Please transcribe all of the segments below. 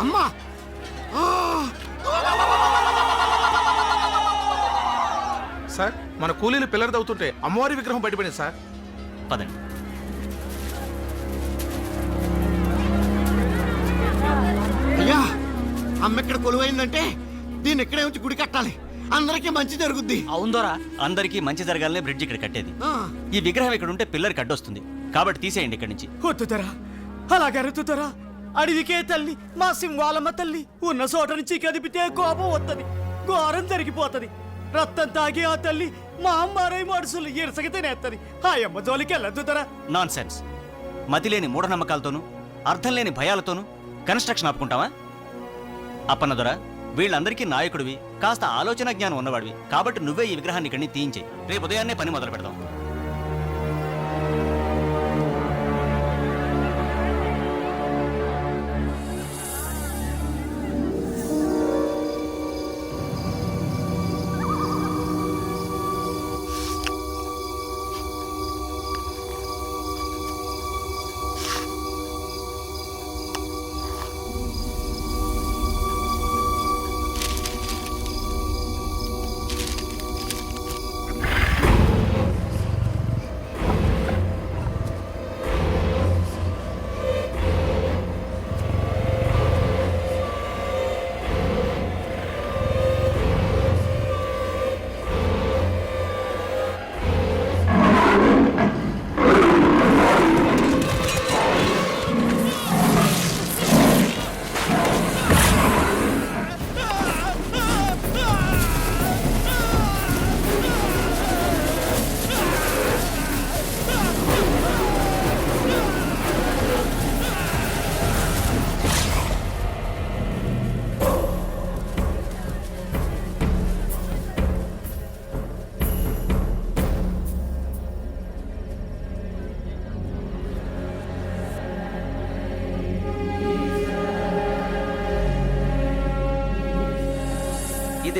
అమ్మా! సార్ మన కూలీలు పిల్లలు తవ్వుతుంటే అమ్మవారి విగ్రహం బయటపడింది సార్. పదండి. అయ్యా అమ్మ ఇక్కడ కొలువైందంటే దీన్ని ఇక్కడే ఉంచి గుడి కట్టాలి. అందరికీ మంచి జరుగుద్ది. అవుందోరా అందరికీ మంచి జరగాలనే బ్రిడ్జ్ ఇక్కడ కట్టేది. ఆ, ఈ విగ్రహం ఇక్కడ ఉంటే పిల్లలకి అడ్డొస్తుంది. కాబట్టి తీసేయండి ఇక్కడి నుంచి. వద్దుతరా అలాగరుతుతరా అడివికే తల్లి మా సింహాలమ్మ తల్లి ఉన్న చోట నుంచి కదిపితే కోపం వత్తది ఘోరం జరిగిపోతుంది. రక్తం తాగి ఆ తల్లి మా అమ్మారై మనుషులు ఇరసక తినేస్తుంది ఆ అమ్మ జోలికి వెళ్ళొద్దుతరా నాన్ సెన్స్ మతిలేని మూఢనమ్మకాలతోనూ అర్థం లేని భయాలతోనూ కన్స్ట్రక్షన్ ఆపుకుంటావా? అప్పన్నదొర వీళ్ళందరికీ నాయకుడివి కాస్త ఆలోచన జ్ఞానం ఉన్నవాడివి. కాబట్టి నువ్వే ఈ విగ్రహాన్ని ఇక్కడి నుంచి తీయించే రేపు ఉదయాన్నే పని మొదలు పెడదాం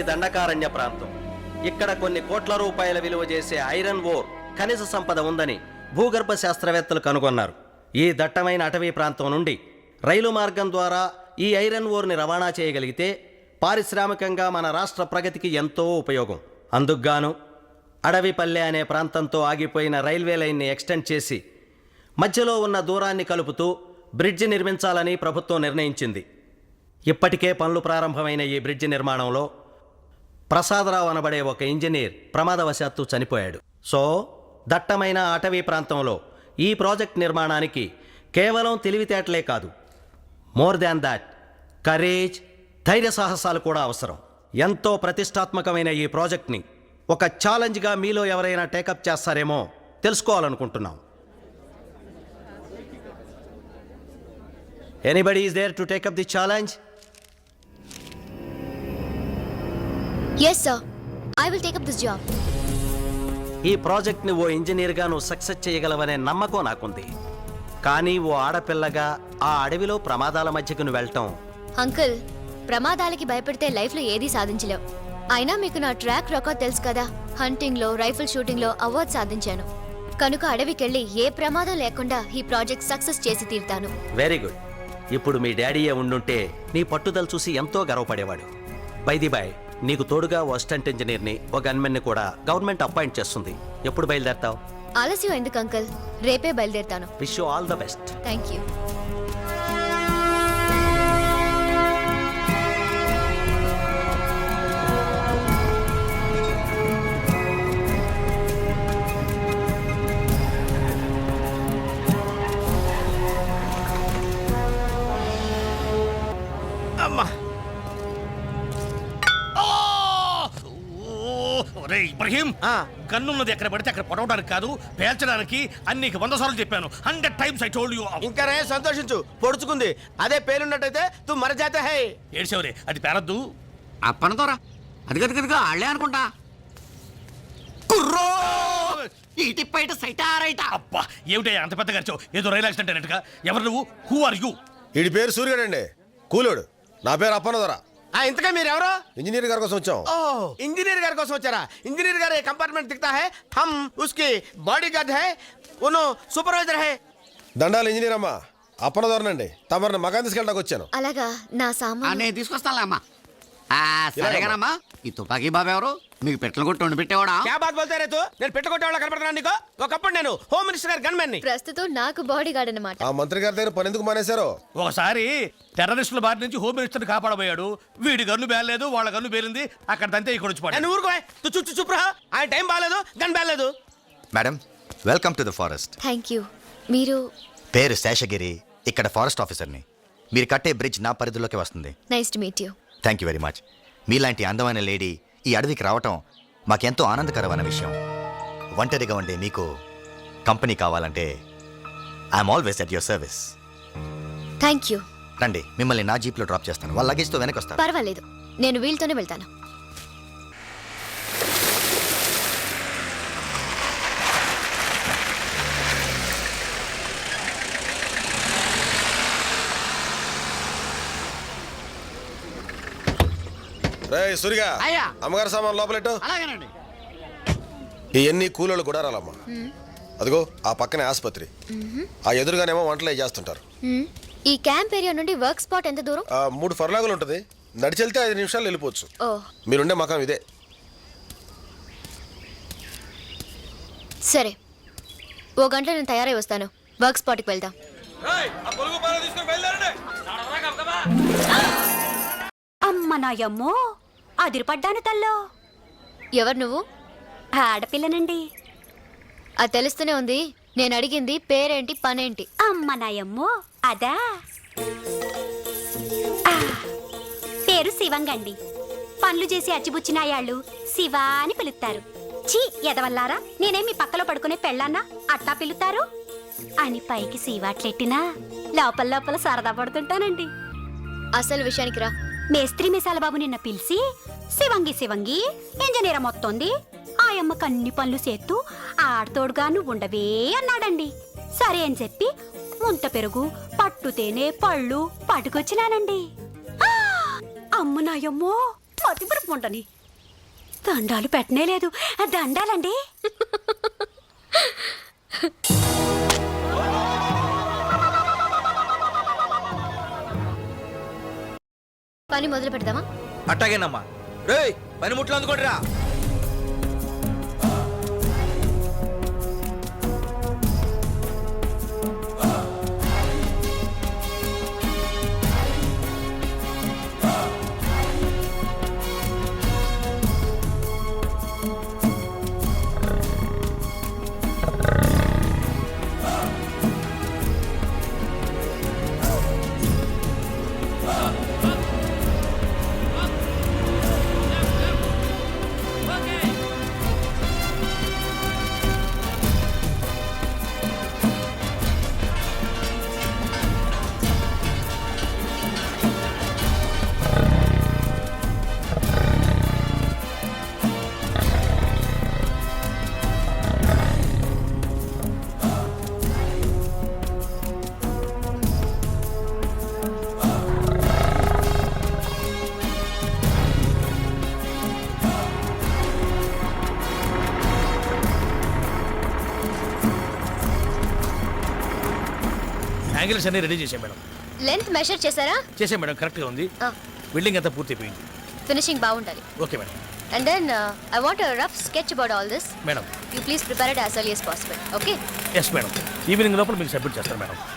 ఇది దండకారణ్య ప్రాంతం. ఇక్కడ కొన్ని కోట్ల రూపాయల విలువ చేసే ఐరన్ ఓర్ ఖనిజ సంపద ఉందని భూగర్భ శాస్త్రవేత్తలు కనుగొన్నారు. ఈ దట్టమైన అటవీ ప్రాంతం నుండి రైలు మార్గం ద్వారా ఈ ఐరన్ ఓర్ని రవాణా చేయగలిగితే పారిశ్రామికంగా మన రాష్ట్ర ప్రగతికి ఎంతో ఉపయోగం. అందుకుగాను అడవిపల్లె అనే ప్రాంతంతో ఆగిపోయిన రైల్వే లైన్ని ఎక్స్టెండ్ చేసి మధ్యలో ఉన్న దూరాన్ని కలుపుతూ బ్రిడ్జి నిర్మించాలని ప్రభుత్వం నిర్ణయించింది. ఇప్పటికే పనులు ప్రారంభమైన ఈ బ్రిడ్జి నిర్మాణంలో ప్రసాదరావు అనబడే ఒక ఇంజనీర్ ప్రమాదవశాత్తు చనిపోయాడు. సో దట్టమైన అటవీ ప్రాంతంలో ఈ ప్రాజెక్ట్ నిర్మాణానికి కేవలం తెలివితేటలే కాదు. మోర్ దాన్ దాట్ కరేజ్ ధైర్య సాహసాలు కూడా అవసరం. ఎంతో ప్రతిష్టాత్మకమైన ఈ ప్రాజెక్ట్ని ఒక ఛాలెంజ్గా మీలో ఎవరైనా టేకప్ చేస్తారేమో తెలుసుకోవాలనుకుంటున్నాం. Anybody is there to take up the challenge Yes, sir. I will take up this job. ఈ ప్రాజెక్ట్ని ఓ ఇంజనీర్గా నువ్వు సక్సెస్ చేయగలవనే నమ్మకం నాకుంది. కానీ ఓ ఆడపిల్లగా ఆ అడవిలో ప్రమాదాల మధ్యకు నువ్వు వెళ్ళటం. అంకుల్ ప్రమాదాలకి భయపడితే లైఫ్లో ఏదీ సాధించలేవు. అయినా మీకు నా ట్రాక్ రికార్డ్ తెలుసు కదా? హంటింగ్లో రైఫిల్ షూటింగ్లో అవార్డు సాధించాను. కనుక అడవికెళ్ళి ఏ ప్రమాదం లేకుండా ఈ ప్రాజెక్ట్ సక్సెస్ చేసి తీరుతాను. వెరీ గుడ్ ఇప్పుడు మీ డాడీయే ఉండుంటే నీ పట్టుదల చూసి ఎంతో గర్వపడేవాడు. బైది బాయ్ నీకు తోడుగా ఓ అసిస్టెంట్ ఇంజనీర్ని ఒక గన్మెన్ని కూడా గవర్నమెంట్ అపాయింట్ చేస్తుంది. ఎప్పుడు బయలుదేరతావు? ఆలస్యం ఎందుకు అంకుల్? రేపే బయలుదేరుతాను. Wish all the best. Thank you గన్నున్నది ఎక్కడ పడితే అక్కడ పొడవడానికి కాదు పేల్చడానికి అన్ని వంద సార్లు చెప్పాను. Hundred times I told you ఇంకా రే సంతోషించు. పొడుచుకుంది. అదే పేలున్నట్టయితే తు మర జాతే హై ఏడ్చేవరే అది పేరద్దు అప్పనతోరా అది గది గదిగా ఆళ్ళే అనుకుంటా. కుర్రో ఇటు పైట సైటా రైటా అబ్బా ఏమిటయ్యా అంత పెద్దగా అరిచావు? ఏదో రైలు యాక్సిడెంట్ అయినట్టుగా ఎవరు నువ్వు? హూ ఆర్ యూ వీడి పేరు సూర్యుడండి కూలోడు. నా పేరు అప్పనదొర. ఇంతకే మీరు ఎవరు ఇంజనీర్ గారి కోసం వచ్చాం. ఓ ఇంజనీర్ గారి కోసం వచ్చారా? ఇంజనీర్ గారి కంపార్ట్మెంట్ దిక్తా హే హమ్ ఉస్కి బాడీ గార్డ్ హే ఉను సూపర్వైజర్ హే. దండాలు ఇంజనీర్ అమ్మా అప్పనదోరనండి తమరిని మకాన్ తీసుకెళ్ళడానికి వచ్చాను. అలాగా నా సామాన్ నేను తీసుకొస్తానులే అమ్మా. సరేగానమ్మా. ఈ తుపాకీ బాబు ఎవరు? మీకు పెట్టలు కొట్టి వండి పెట్టేవాడా? క్యా బాత్ బోల్తే రే తూ నేను పెట్టుకోవడం కనపడుతున్నా నీకు? ఒకప్పుడు నేను హోమ్ మినిస్టర్ గారు గన్మెన్ని. ప్రస్తుతం నాకు బాడీ గార్డ్ అనమాట ఆ మంత్రి గారి దగ్గర పని ఎందుకు మానేశారో? ఒకసారి టెర్రరిస్టుల బారి నుంచి హోమ్ మినిస్టర్ కాపాడబోయాడు. వీడి గన్ను బేలేదు వాళ్ళ గన్ను బేలింది అక్కడ దంతే ఇక్కడ వచ్చి పడ్డాడు. నేను ఊరుకో చుచ్చు చుప్రా. ఆయన టైం బాగాలేదు గన్ బాగాలేదు madam welcome to the forest. Thank you మీరు? పేరు శేషగిరి ఇక్కడ ఫారెస్ట్ ఆఫీసర్ని. మీరు కట్టే బ్రిడ్జ్ నా పరిధిలోకి వస్తుంది. Nice to meet you thank you very much మీలాంటి అందమైన లేడీ ఈ అడవికి రావటం మాకెంతో ఆనందకరమైన విషయం. ఒంటరిగా ఉండే మీకు కంపెనీ కావాలంటే I'm always at your service thank you రండి మిమ్మల్ని నా జీప్లో డ్రాప్ చేస్తాను. వాళ్ళ లగేజ్తో వెనక్కి వస్తారు పర్వాలేదు. నేను వీళ్ళతోనే వెళ్తాను. రే సురిగా. అయ్యా. అమ్మగారి సామాన్ లోపలెట్టు. అలాగేనండి. ఇవన్నీ కూలోళ్ళు కూడా రాలమ్మా. అదిగో ఆ పక్కనే ఆసుపత్రి. ఆ ఎదురుగానేమో వంటలు అవి చేస్తుంటారు. మ్మ్. ఈ క్యాంప్ ఏరియా నుండి వర్క్ స్పాట్ ఎంత దూరం? ఆ మూడు ఫర్లాగులు ఉంటుంది. నడిచెళ్తే ఐదు నిమిషాలు వెళ్ళిపోవచ్చు. ఓ. మీరుండే మకాం ఇదే. సరే. ఓ గంటలో నేను తయారై వస్తాను. వర్క్ స్పాట్కి వెళ్దాం. అమ్మ నాయమ్మో. అదిరిపడ్డాను తల్లో. ఎవరు నువ్వు? ఆడపిల్లనండి. అది తెలుస్తూనే ఉంది. నేను అడిగింది పేరేంటి పనేంటి? అమ్మ నాయమ్మో అదా? ఆ, పేరు శివంగండి. పనులు చేసి అచ్చిబుచ్చినాయాళ్ళు శివ అని పిలుస్తారు. చీ ఎదవల్లారా నేనే మీ పక్కలో పడుకునే పెళ్ళాన్నా అట్టా పిలుతారు? అని పైకి శివాట్లెట్టినా లోపల లోపల సరదా పడుతుంటానండి. అసలు విషయానికి రా. మేస్త్రి మిసాలబాబు నిన్న పిలిచి శివంగి శివంగి ఇంజనీర్ మొత్తంది. ఆయమ్మ కన్ని పనులు చేత్తూ ఆడతోడుగా నువ్వు ఉండవే అన్నాడండి. సరే అని చెప్పి ముంత పెరుగు పట్టు తేనె పళ్ళు పట్టుకొచ్చినానండి. అమ్మునాయమ్మో అమ్మ నాయమ్మో ఉండని. దండాలు పెట్టనే లేదు. ఆ దండాలండి. పని మొదలు పెడదామా అట్టాగేనమ్మా. రేయ్ పని ముట్లు అందుకోండి రా యాంగిల్స్ అన్ని రెడీ చేసాం మేడం. లెంత్ మెషర్ చేశారా? చేసాం మేడం కరెక్ట్గా ఉంది. బిల్డింగ్ అంతా పూర్తయిపోయింది. ఫినిషింగ్ బాగుండాలి. Okay madam. And then I want rough sketch about all this madam. You please prepare it as early as possible okay yes madam. Evening లోపల మీకు సబ్మిట్ చేస్తాను మేడం.